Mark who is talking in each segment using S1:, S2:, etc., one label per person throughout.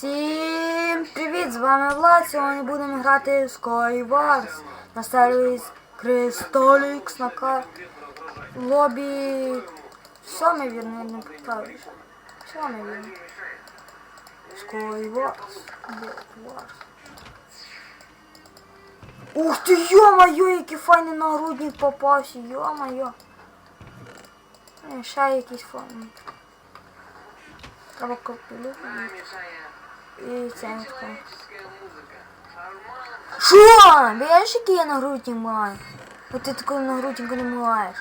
S1: Всім привіт! З вами Влад. Сьогодні будемо грати в Skywars на сервіс Crystolix на кар... лобі. Сьомий вірно, не питаєш. Сьомий вірно. Skywars. Wars. Ух ти, йо-моє, який файний нагрудник попався, йо-моє. Е, Ще якийсь файний. Треба копілю. І цяночку. Що? Бачиш, який я нагрудник маю? От ти такого нагрудника не маєш.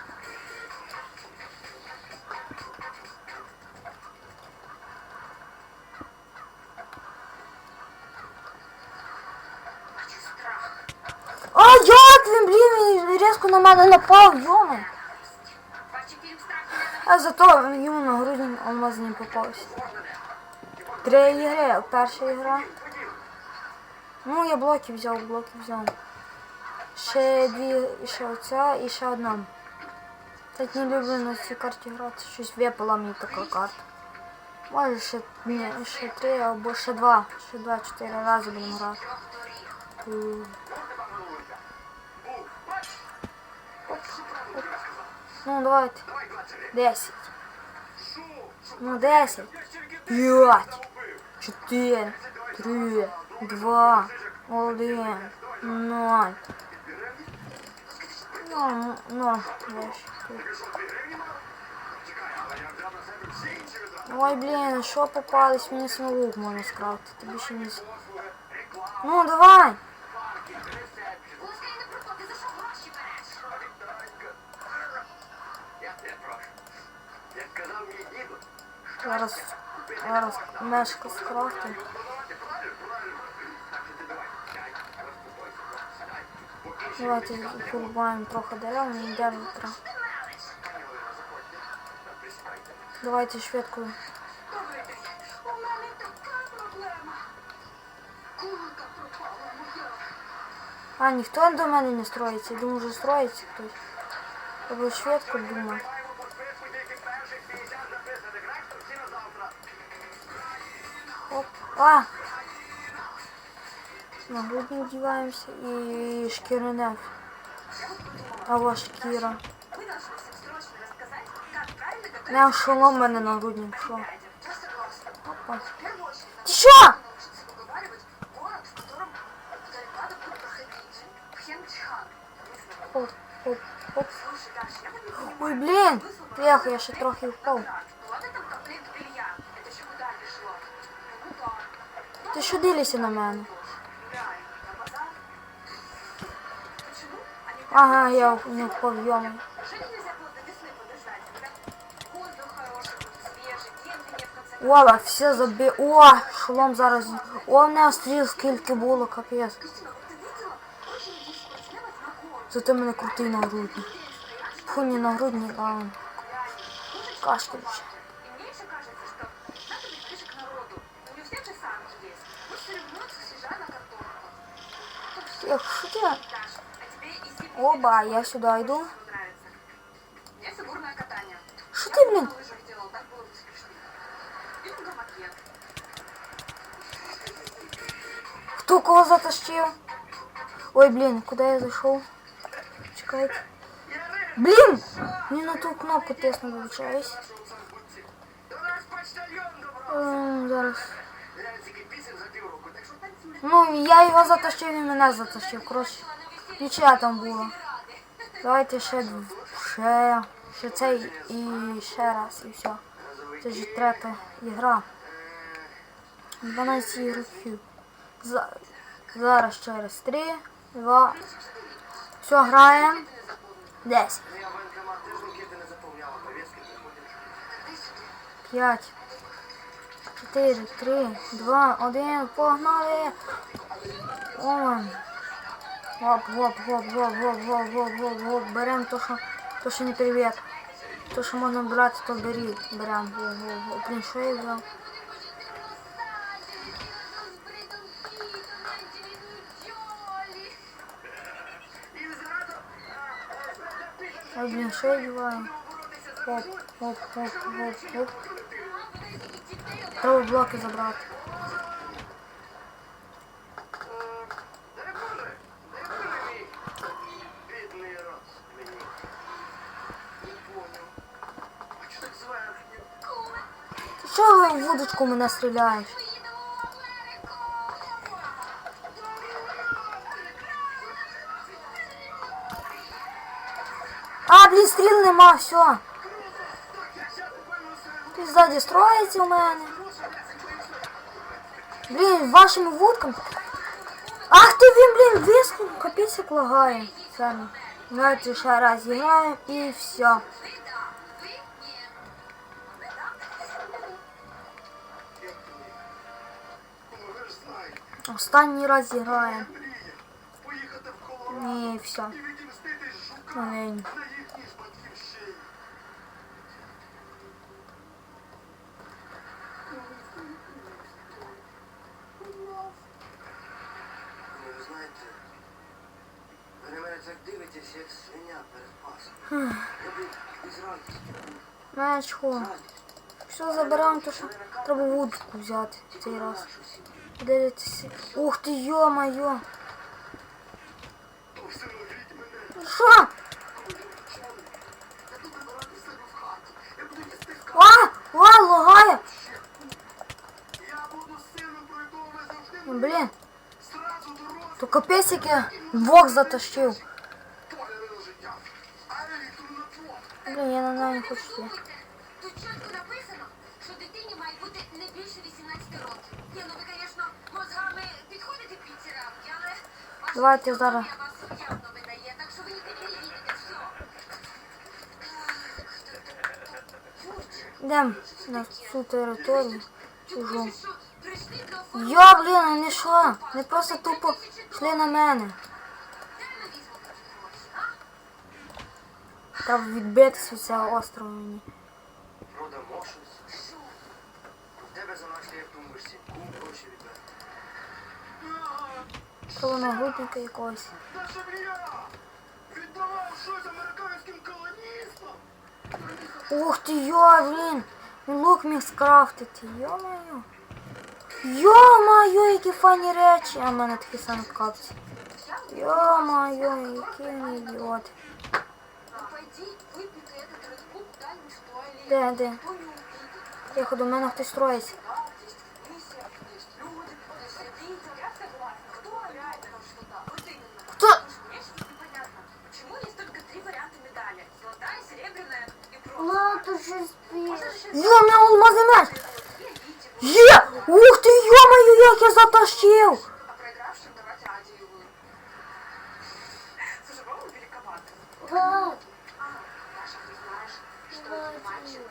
S1: А як він, блін, він різко на мене напав, йома. А зато йому нагрудник алмаз не попався. Три ігри, перша ігра. Ну, я блоки взяв, блоки взяв. Ще дві, ще оця і ще одна. Так не люблю на цій карті грати. Щось випала мені така карта. Може ще, ні, ще три або ще два. Ще два-чотири рази будемо грати. Оп. Ну, давайте. Десять. Ну, десять. П'ять. 4, 3, 2, 1, 0. Ну, ну, Ой, блин, что попалось? Мені с лук можна скрафтити, тобі ще не... Ну, давай! раз зараз мешка скрафтим. Давайте порубаємо трохи дерев, мені дерева треба. Давайте швидко.
S2: У мене така проблема. Курка пропала моя.
S1: А, ніхто до мене не строїться. Я думаю, вже строїться хтось. Треба швидко думати. А! Ну,
S2: на грудь надеваемся и шкиренеф. А вот шкира.
S1: На шолом мене
S2: на грудник шо.
S1: Опа. Ти що? Оп, оп, оп. Ой, блин, приехал я ще трохи впав. Ти що дивишся на мене? Ага, я не
S2: повйом.
S1: Ола, все забі... О, шолом зараз. О, в мене стріл скільки було, капець. Зате мене крутий нагрудник. Фу, не нагрудник, а кашкель. Я шутила.
S2: Оба, а
S1: я
S2: сюда иду. Что ты, блин?
S1: Кто кого затащил? Ой, блин, куда я зашел? Чекайте. Блин! Не на ту кнопку тесно получаюсь. Эм, зараз. Ну, я його затащив, він мене затащив. Коротше, нічия там було. Давайте ще, ще, ще цей і ще раз, і все. Це ж третя ігра. 12 ігроків. За- Зараз через 3, 2. Все, граємо. 10. 5. 4, 3, 2, 1, погнали! Он. Гоп, гоп, гоп, гоп, гоп, гоп, гоп, гоп, гоп. Берем то, що, то, що не привіт. То, що можна брати, то беріть. Берем. Блін, що я взяв? Ой, блін, що я вдіваю? Хоп, хоп, хоп, хоп, хоп. Треба блоки забрати. Що ви в вудочку мене стріляєш? А, блин стріл нема, все. Пізда дістроїться у мене. Блін, вашим вудкам. Ах ты, блин, блін, висну, капець як лагає. Саме. Ну, давайте ще раз играем все. Останній раз играем.
S3: І все.
S4: Ну, Маленько. знаєте, ви на мене так дивитесь, як свиня перед пасом. Знаєш що?
S1: Якщо заберемо, то что... треба вудку взяти цей раз. Дивитися. Ух ты, йо-моє! Що? А
S3: електронна твоя.
S1: Блін, я на неї не хочу
S2: тут чітко написано, що дитині має бути не більше 18 років. Ні, ну ви, звісно, мозгами підходите під ці рамки, але
S1: Давайте зараз.
S2: фізіономія вас явно видає, так що ви не перевірите все.
S1: Йдемо на цю територію. Чужу. Йо, блін, вони що? Вони просто тупо йшли на мене. Треба відбитися від цього острова мені.
S4: Продамо щось. В тебе за наш як гроші.
S1: Треба нагрудника якогось.
S3: Наша мрія! Віддавав щось американським колоністам!
S1: Ух ти, йо, блін. Лук міг скрафтити. Йо-моє. Йо-моє, які фані речі! А в мене такі саме капці. Йо-моє, який він ідіот. Де, де? Тихо, до мене хтось строїться.
S2: Хто? Ладно, же спи.
S1: Йо, у меня алмазный меч! Е! Ух ти, йо-моє, як я затащив.
S2: Слушай, по-моему, великовато. А, Даша, ты знаешь, что этот мальчик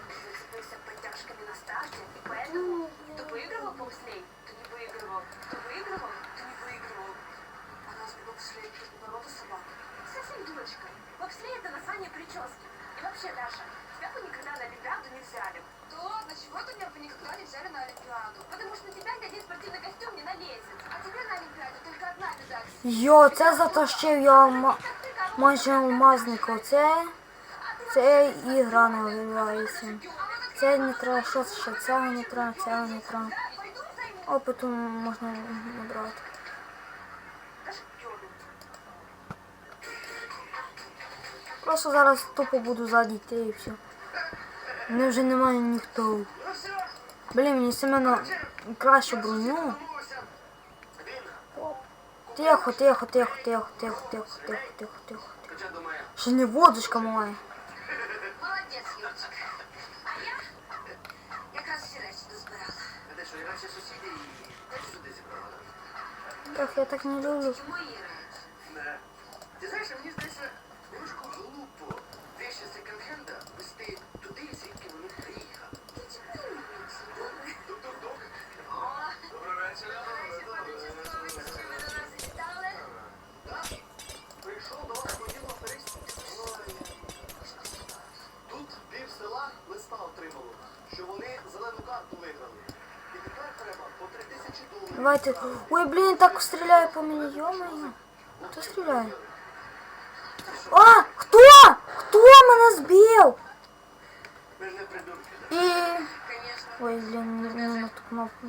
S1: Йо, це затащив я ма- майже алмазник. Оце, це ігра не виявляється. Це не треба, що це ще? Цього не треба, цього не треба. Опиту можна набрати. Просто зараз тупо буду ззаді йти і все. Мене вже немає ніхто. Блін, мені Семено краще броню.
S3: вернувся. Він
S1: Тихо, тихо, тихо, тихо, тихо, тихо, тихо, тихо, тихо.
S4: Хоча думає,
S1: Ще не водочка моя.
S2: Молодець, Юрчик. А я якраз всі речі дозбирала.
S4: те, що і наші сусіди і теж сюди зібрали.
S1: Ах, я так не люблю.
S2: І мої речі.
S4: Не. Ти знаєш, мені здається, немножко глупо вещи з секонд-хенда вести
S1: давайте. Ой, блин, так стреляю по мне, ё-моё. Кто стреляет? А,
S4: кто? Кто меня
S1: сбил?
S2: И...
S1: Ой, блин, не знаю, на эту кнопку.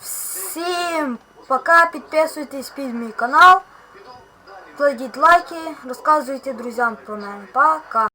S1: Всем пока, подписывайтесь на мой канал, кладите лайки, рассказывайте друзьям про меня. Пока.